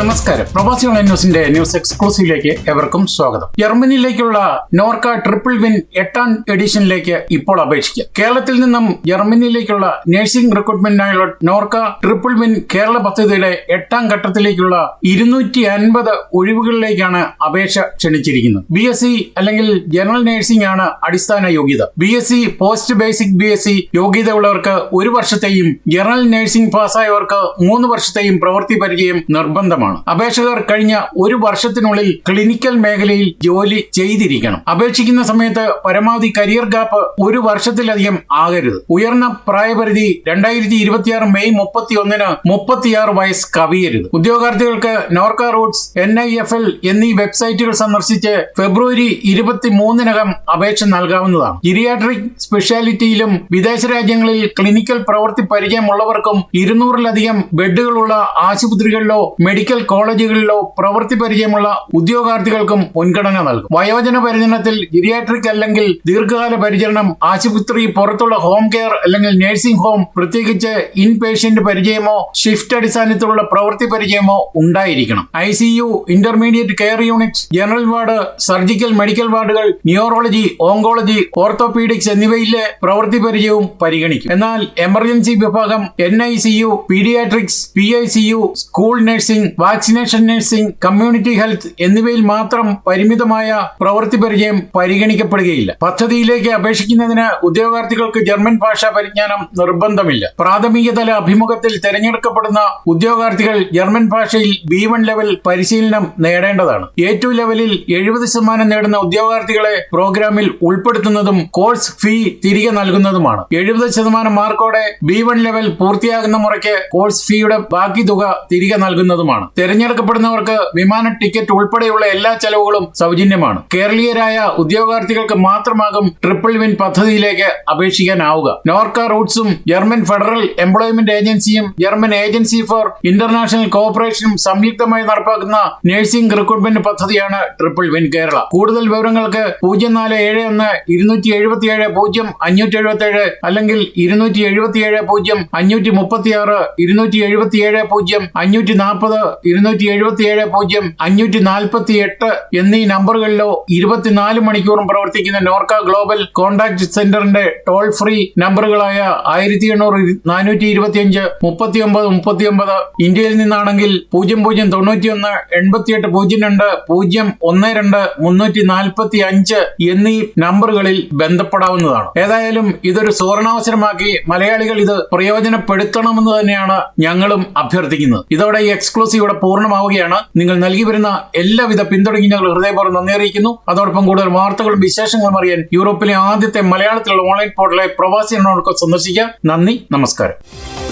നമസ്കാരം. പ്രവാസി ഓൺലൈൻ ന്യൂസിന്റെ ന്യൂസ് എക്സ്ക്ലൂസീവിലേക്ക് എവർക്കും സ്വാഗതം. ജർമ്മനിയിലേക്കുള്ള നോർക്ക ട്രിപ്പിൾ വിൻ എട്ടാം എഡിഷനിലേക്ക് ഇപ്പോൾ അപേക്ഷിക്കാം. കേരളത്തിൽ നിന്നും ജർമ്മനിയിലേക്കുള്ള നഴ്സിംഗ് റിക്രൂട്ട്മെന്റിനായുള്ള നോർക്ക ട്രിപ്പിൾ വിൻ കേരള പദ്ധതിയുടെ എട്ടാം ഘട്ടത്തിലേക്കുള്ള ഇരുന്നൂറ്റി അൻപത് ഒഴിവുകളിലേക്കാണ് അപേക്ഷ ക്ഷണിച്ചിരിക്കുന്നത്. ബി എസ് അല്ലെങ്കിൽ ജനറൽ നഴ്സിംഗ് ആണ് അടിസ്ഥാന യോഗ്യത. B S post basic B S C യോഗ്യതയുള്ളവർക്ക് ഒരു വർഷത്തെയും ജനറൽ നഴ്സിംഗ് പാസ്സായവർക്ക് മൂന്ന് വർഷത്തെയും പ്രവൃത്തി പരിചയം നിർബന്ധമാണ്. അപേക്ഷകർ കഴിഞ്ഞ ഒരു വർഷത്തിനുള്ളിൽ ക്ലിനിക്കൽ മേഖലയിൽ ജോലി ചെയ്തിരിക്കണം. അപേക്ഷിക്കുന്ന സമയത്ത് പരമാവധി കരിയർ ഗ്യാപ്പ് ഒരു വർഷത്തിലധികം ആകരുത്. ഉയർന്ന പ്രായപരിധി രണ്ടായിരത്തി ഇരുപത്തിയാറ് മെയ് മുപ്പത്തി ഒന്നിന് മുപ്പത്തിയാറ് വയസ്സ് കവിയരുത്. ഉദ്യോഗാർത്ഥികൾക്ക് Norka Roots N I F L എന്നീ വെബ്സൈറ്റുകൾ സന്ദർശിച്ച് ഫെബ്രുവരി ഇരുപത്തി മൂന്നിനകം അപേക്ഷ നൽകാവുന്നതാണ്. ജിരിയാട്രിക് സ്പെഷ്യാലിറ്റിയിലും വിദേശ രാജ്യങ്ങളിൽ ക്ലിനിക്കൽ പ്രവൃത്തി പരിചയമുള്ളവർക്കും ഇരുന്നൂറിലധികം ബെഡുകളുള്ള ആശുപത്രികളിലോ മെഡിക്കൽ കോളേജുകളിലോ പ്രവൃത്തി പരിചയമുള്ള ഉദ്യോഗാർത്ഥികൾക്കും മുൻഗണന നൽകും. വയോജന പരിചരണത്തിൽ ജിരിയാട്രിക് അല്ലെങ്കിൽ ദീർഘകാല പരിചരണം ആശുപത്രി പുറത്തുള്ള ഹോം കെയർ അല്ലെങ്കിൽ നഴ്സിംഗ് ഹോം പ്രത്യേകിച്ച് ഇൻ പേഷ്യന്റ് പരിചയമോ ഷിഫ്റ്റ് അടിസ്ഥാനത്തിലുള്ള പ്രവൃത്തി പരിചയമോ ഉണ്ടായിരിക്കണം. I C U intermediate care unit general ward surgical medical വാർഡുകൾ ന്യൂറോളജി ഓങ്കോളജി ഓർത്തോപീഡിക്സ് എന്നിവയിലെ പ്രവൃത്തി പരിചയവും പരിഗണിക്കും. എന്നാൽ എമർജൻസി വിഭാഗം N I C U paediatrics P I C U school nursing vaccination nursing community health എന്നിവയിൽ മാത്രം പരിമിതമായ പ്രവൃത്തി പരിചയം പരിഗണിക്കപ്പെടുകയില്ല. പദ്ധതിയിലേക്ക് അപേക്ഷിക്കുന്നതിന് ഉദ്യോഗാർത്ഥികൾക്ക് ജർമ്മൻ ഭാഷാ പരിജ്ഞാനം നിർബന്ധമില്ല. പ്രാഥമിക തല അഭിമുഖത്തിൽ തെരഞ്ഞെടുക്കപ്പെടുന്ന ഉദ്യോഗാർത്ഥികൾ ജർമ്മൻ ഭാഷയിൽ ബി വൺ ലെവൽ പരിശീലനം നേടേണ്ടതാണ്. എ ടു ലെവലിൽ എഴുപത് ശതമാനം നേടുന്ന ഉദ്യോഗാർത്ഥികളെ പ്രോഗ്രാമിൽ ഉൾപ്പെടുത്തുന്നതും കോഴ്സ് ഫീ തിരികെ നൽകുന്നതുമാണ്. എഴുപത് ശതമാനം മാർക്കോടെ ബി വൺ ലെവൽ പൂർത്തിയാകുന്ന മുറയ്ക്ക് കോഴ്സ് ഫീയുടെ ബാക്കി തുക തിരികെ നൽകുന്നതുമാണ്. തിരഞ്ഞെടുക്കപ്പെടുന്നവർക്ക് വിമാന ടിക്കറ്റ് ഉൾപ്പെടെയുള്ള എല്ലാ ചെലവുകളും സൗജന്യമാണ്. കേരളീയരായ ഉദ്യോഗാർത്ഥികൾക്ക് മാത്രമാകും ട്രിപ്പിൾ വിൻ പദ്ധതിയിലേക്ക് അപേക്ഷിക്കാനാവുക. നോർക്ക റൂട്ട്സും ജർമ്മൻ ഫെഡറൽ എംപ്ലോയ്മെന്റ് ഏജൻസിയും ജർമ്മൻ ഏജൻസി ഫോർ ഇന്റർനാഷണൽ കോർപ്പറേഷനും സംയുക്തമായി നടപ്പാക്കുന്ന നഴ്സിംഗ് റിക്രൂട്ട്മെന്റ് പദ്ധതിയാണ് ട്രിപ്പിൾ വിൻ കേരള. കൂടുതൽ വിവരങ്ങൾക്ക് പൂജ്യം നാല് ഏഴ് ഒന്ന് ഇരുന്നൂറ്റി എഴുപത്തി ഏഴ് പൂജ്യം അഞ്ഞൂറ്റി എഴുപത്തി ഏഴ് അല്ലെങ്കിൽ ഇരുന്നൂറ്റി എഴുപത്തി ഏഴ് പൂജ്യം അഞ്ഞൂറ്റി മുപ്പത്തി ആറ് ഇരുന്നൂറ്റി എഴുപത്തി ഏഴ് പൂജ്യം അഞ്ഞൂറ്റി നാൽപ്പത് ഇരുന്നൂറ്റി എഴുപത്തി ഏഴ് പൂജ്യം അഞ്ഞൂറ്റി നാൽപ്പത്തി എട്ട് എന്നീ നമ്പറുകളിലോ ഇരുപത്തിനാല് മണിക്കൂറും പ്രവർത്തിക്കുന്ന നോർക്ക ഗ്ലോബൽ കോൺടാക്ട് സെന്ററിന്റെ ടോൾ ഫ്രീ നമ്പറുകളായ ആയിരത്തി എണ്ണൂറ് നാനൂറ്റി ഇരുപത്തിയഞ്ച് മുപ്പത്തി ഒമ്പത് മുപ്പത്തി ഒമ്പത് ഇന്ത്യയിൽ നിന്നാണെങ്കിൽ പൂജ്യം പൂജ്യം തൊണ്ണൂറ്റി ഒന്ന് എൺപത്തിയെട്ട് പൂജ്യം രണ്ട് പൂജ്യം ഒന്ന് രണ്ട് മുന്നൂറ്റി നാൽപ്പത്തി അഞ്ച് എന്നീ നമ്പറുകളിൽ ബന്ധപ്പെടാവുന്നതാണ്. ഏതായാലും ഇതൊരു സുവർണാവസരമാക്കി മലയാളികൾ ഇത് പ്രയോജനപ്പെടുത്തണമെന്ന് തന്നെയാണ് ഞങ്ങളും അഭ്യർത്ഥിക്കുന്നത്. ഇതോടെ ഈ എക്സ്ക്ലൂസീവ് പൂർണമാവുകയാണ്. നിങ്ങൾ നൽകി വരുന്ന എല്ലാവിധ പിന്തുണയ്ക്കും ഞങ്ങൾ ഹൃദയപൂർവം നന്ദി അറിയിക്കുന്നു. അതോടൊപ്പം കൂടുതൽ വാർത്തകളും വിശേഷങ്ങളും അറിയാൻ യൂറോപ്പിലെ ആദ്യത്തെ മലയാളത്തിലുള്ള ഓൺലൈൻ പോർട്ടലായ പ്രവാസി എണ്ണോടൊക്കെ സന്ദർശിക്കുക. നന്ദി നമസ്കാരം.